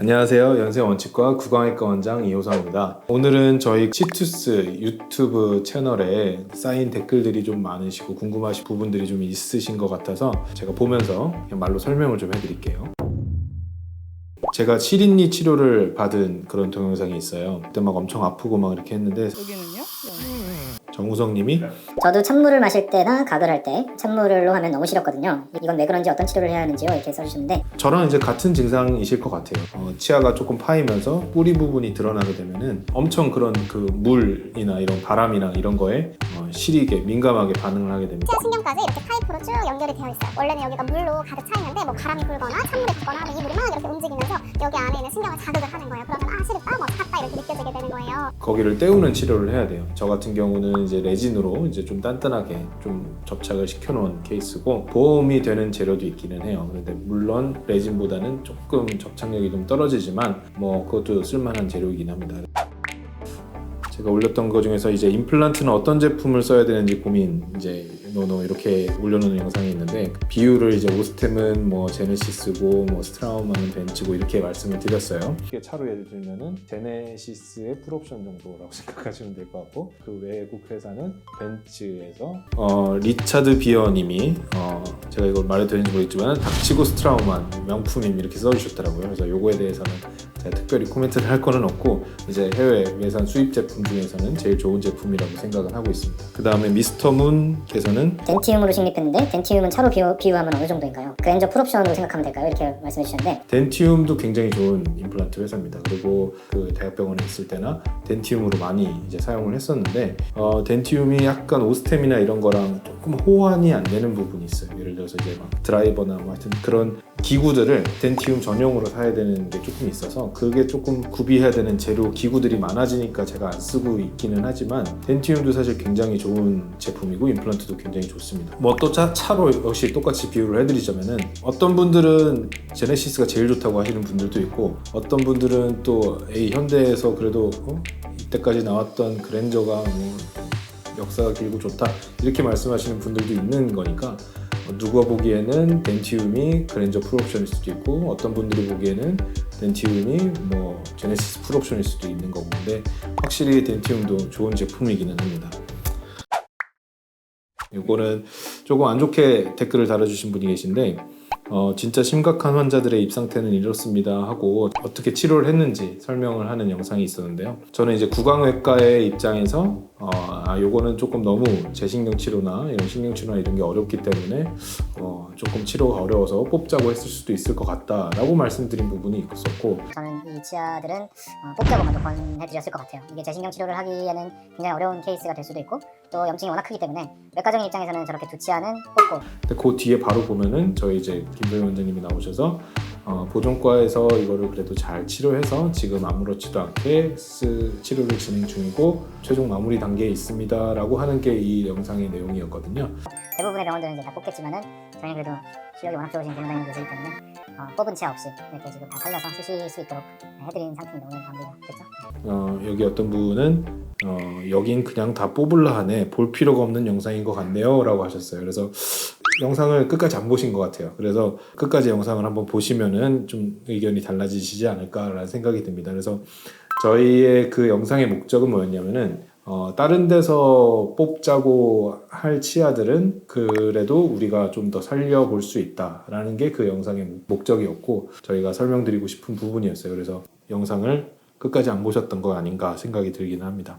안녕하세요. 연세 원칙과 구강외과 원장 이호성입니다. 오늘은 저희 치투스 유튜브 채널에 쌓인 댓글들이 좀 많으시고 궁금하신 부분들이 좀 있으신 것 같아서 제가 보면서 그냥 말로 설명을 좀 해드릴게요. 제가 7인리 치료를 받은 그런 동영상이 있어요. 그때 막 엄청 아프고 막 이렇게 했는데 여기는요? 정우성 님이 저도 찬물을 마실 때나 가글 할 때 찬물로 하면 너무 싫었거든요. 이건 왜 그런지 어떤 치료를 해야 하는지요? 이렇게 써주시는데 저랑 이제 같은 증상이실 것 같아요. 어, 치아가 조금 파이면서 뿌리 부분이 드러나게 되면은 엄청 그런 그 물이나 이런 바람이나 이런 거에 어, 시리게 민감하게 반응을 하게 됩니다. 치아 신경까지 이렇게 파이프로 쭉 연결이 되어 있어요. 원래는 여기가 물로 가득 차 있는데 뭐 바람이 불거나 찬물이 불거나 하면 이 물이 막 이렇게 움직이면서 여기 안에 있는 신경을 자극을 하는 거예요. 그러면 아 시립다, 뭐 찼다 이렇게 느껴지게 되는 거예요. 거기를 때우는 치료를 해야 돼요. 저 같은 경우는 이제 레진으로 이제 좀 단단하게 좀 접착을 시켜놓은 케이스고 보험이 되는 재료도 있기는 해요. 그런데 물론 레진보다는 조금 접착력이 좀 떨어지지만 뭐 그것도 쓸만한 재료이긴 합니다. 제가 올렸던 것 중에서 이제 임플란트는 어떤 제품을 써야 되는지 고민 이제 노노 이렇게 올려놓은 영상이 있는데 비율을 이제 오스템은 뭐 제네시스고 뭐 스트라우마는 벤츠고 이렇게 말씀을 드렸어요. 이게 차로 예를 들면은 제네시스의 풀옵션 정도라고 생각하시면 될 것 같고 그 외국 회사는 벤츠에서 어, 리차드 비어님이 어, 제가 이걸 말해도 되는지 모르겠지만 닥치고 스트라우만 명품임 이렇게 써주셨더라고요. 그래서 요거에 대해서는 특별히 코멘트를 할 거는 없고 이제 해외 외산 수입 제품 중에서는 제일 좋은 제품이라고 생각을 하고 있습니다. 그 다음에 미스터 문께서는 덴티움으로 식립했는데 덴티움은 차로 비유, 비유하면 어느 정도인가요? 그랜저 풀옵션으로 생각하면 될까요? 이렇게 말씀해 주셨는데 덴티움도 굉장히 좋은 임플란트 회사입니다. 그리고 그 대학병원에 있을 때나 덴티움으로 많이 이제 사용을 했었는데 어, 덴티움이 약간 오스템이나 이런 거랑 조금 호환이 안 되는 부분이 있어요. 예를 들어서 이제 막 드라이버나 뭐 하여튼 그런 기구들을 덴티움 전용으로 사야 되는 게 조금 있어서 그게 조금 구비해야 되는 재료 기구들이 많아지니까 제가 안 쓰고 있기는 하지만 덴티움도 사실 굉장히 좋은 제품이고 임플란트도 굉장히 좋습니다. 뭐 또 차로 역시 똑같이 비유를 해드리자면은 어떤 분들은 제네시스가 제일 좋다고 하시는 분들도 있고 어떤 분들은 또 에이 현대에서 그래도 어? 이때까지 나왔던 그랜저가 뭐 역사가 길고 좋다 이렇게 말씀하시는 분들도 있는 거니까 어, 누가 보기에는 덴티움이 그랜저 풀옵션일 수도 있고 어떤 분들이 보기에는 덴티움이 뭐 제네시스 풀옵션일 수도 있는 거고 근데 확실히 덴티움도 좋은 제품이기는 합니다. 이거는 조금 안 좋게 댓글을 달아주신 분이 계신데 어, 진짜 심각한 환자들의 입 상태는 이렇습니다 하고 어떻게 치료를 했는지 설명을 하는 영상이 있었는데요. 저는 이제 구강외과의 입장에서 어, 아, 요거는 조금 너무 재신경 치료나 이런 신경 치료나 이런 게 어렵기 때문에 어, 조금 치료가 어려워서 뽑자고 했을 수도 있을 것 같다라고 말씀드린 부분이 있었고 저는 이 치아들은 어, 뽑자고 먼저 권해드렸을 것 같아요. 이게 재신경 치료를 하기에는 굉장히 어려운 케이스가 될 수도 있고 또 염증이 워낙 크기 때문에 외과적인 입장에서는 저렇게 두 치아는 뽑고 근데 그 뒤에 바로 보면은 저희 이제 김도희 원장님이 나오셔서 어, 보존과에서 이거를 그래도 잘 치료해서 지금 아무렇지도 않게 쓰, 치료를 진행 중이고 최종 마무리 단계에 있습니다라고 하는 게 이 영상의 내용이었거든요. 대부분의 병원들은 이제 다 뽑겠지만은 저희는 그래도 실력이 워낙 좋으신 대원장님 계시기 때문에 어, 뽑은 치아 없이 이렇게 지금 다 살려서 쓰실 수 있도록 해드린 상태입니다. 오늘 마무리가 됐죠? 어, 여기 어떤 분은 어, 여긴 그냥 다 뽑을라 하네 볼 필요가 없는 영상인 것 같네요라고 하셨어요. 그래서 영상을 끝까지 안 보신 것 같아요. 그래서 끝까지 영상을 한번 보시면은 좀 의견이 달라지시지 않을까라는 생각이 듭니다. 그래서 저희의 그 영상의 목적은 뭐였냐면은 어, 다른 데서 뽑자고 할 치아들은 그래도 우리가 좀 더 살려볼 수 있다라는 게 그 영상의 목적이었고 저희가 설명드리고 싶은 부분이었어요. 그래서 영상을 끝까지 안 보셨던 거 아닌가 생각이 들기는 합니다.